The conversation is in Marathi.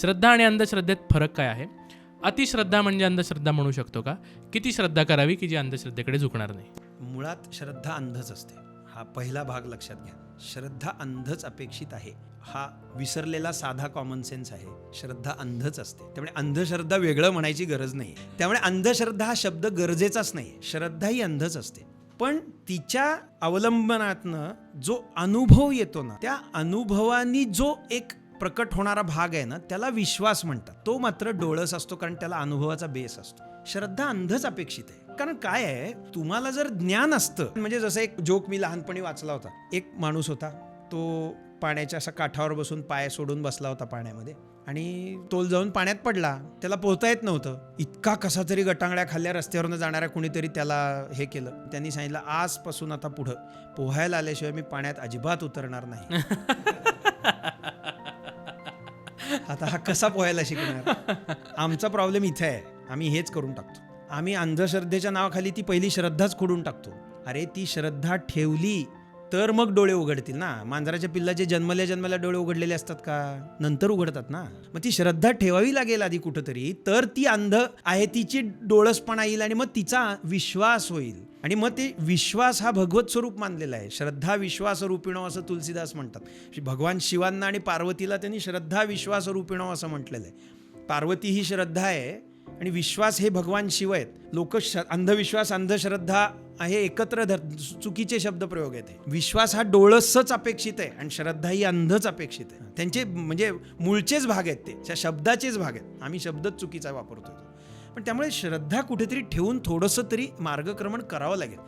श्रद्धा आणि अंधश्रद्धेत फरक काय आहे? अतिश्रद्धा म्हणजे अंधश्रद्धा म्हणू शकतो का? किती श्रद्धा करावी की जी अंधश्रद्धेकडे झुकणार नाही? मुळात श्रद्धा अंधच असते. हा पहिला भाग लक्षात घ्या. श्रद्धा अंधच अपेक्षित आहे. हा विसरलेला साधा कॉमन सेन्स आहे. श्रद्धा अंधच असते. त्यामुळे अंधश्रद्धा वेगळं म्हणायची गरज नाही. त्यामुळे अंधश्रद्धा हा शब्द गरजेचाच नाही. श्रद्धा ही अंधच असते. पण तिच्या अवलंबनातनं जो अनुभव येतो ना त्या अनुभवानी जो एक प्रकट होणारा भाग आहे ना त्याला विश्वास म्हणतात. तो मात्र डोळस असतो कारण त्याला अनुभवाचा बेस असतो. श्रद्धा अंधच अपेक्षित आहे. कारण काय आहे तुम्हाला जर ज्ञान असतं म्हणजे जसं एक जोक मी लहानपणी वाचला होता. एक माणूस होता तो पाण्याच्या असा काठावर बसून पाय सोडून बसला होता पाण्यामध्ये आणि तोल जाऊन पाण्यात पडला. त्याला पोहता येत नव्हतं. इतका कसा तरी गटांगड्या खाल्ल्या रस्त्यावरनं जाणाऱ्या कुणीतरी त्याला हे केलं. त्यांनी सांगितलं आजपासून आता पुढं पोहायला आल्याशिवाय मी पाण्यात अजिबात उतरणार नाही. आता हा कसा पोहायला शिकणार? आमचा प्रॉब्लेम इथे आहे. आम्ही हेच करून टाकतो. आम्ही अंधश्रद्धेच्या नावाखाली ती पहिली श्रद्धाच खोडून टाकतो. अरे ती श्रद्धा ठेवली तर मग डोळे उघडतील ना? मांजराच्या पिल्लाचे जन्मल्या जन्मल्या डोळे उघडलेले असतात का? नंतर उघडतात ना? मग ती श्रद्धा ठेवावी लागेल आधी कुठंतरी तर ती अंध आहे तिची डोळसपणा येईल आणि मग तिचा विश्वास होईल. आणि मग ते विश्वास हा भगवत स्वरूप मानलेला आहे. श्रद्धा विश्वास रूपिणो असं तुलसीदास म्हणतात. भगवान शिवांना आणि पार्वतीला त्यांनी श्रद्धा विश्वास रूपिणो असं म्हटलेलं आहे. पार्वती ही श्रद्धा आहे आणि विश्वास हे भगवान शिव आहेत. लोक श अंधविश्वास अंधश्रद्धा हे एकत्र धर चुकीचे शब्द प्रयोग आहेत विश्वास हा डोळसच अपेक्षित आहे आणि श्रद्धा ही अंधच अपेक्षित आहे. त्यांचे म्हणजे मूळचेच भाग आहेत ते. त्या शब्दाचेच भाग आहेत. आम्ही शब्दच चुकीचा वापरतो पण त्यामुळे श्रद्धा कुठेतरी ठेवून थोडंसं तरी मार्गक्रमण करावं लागेल.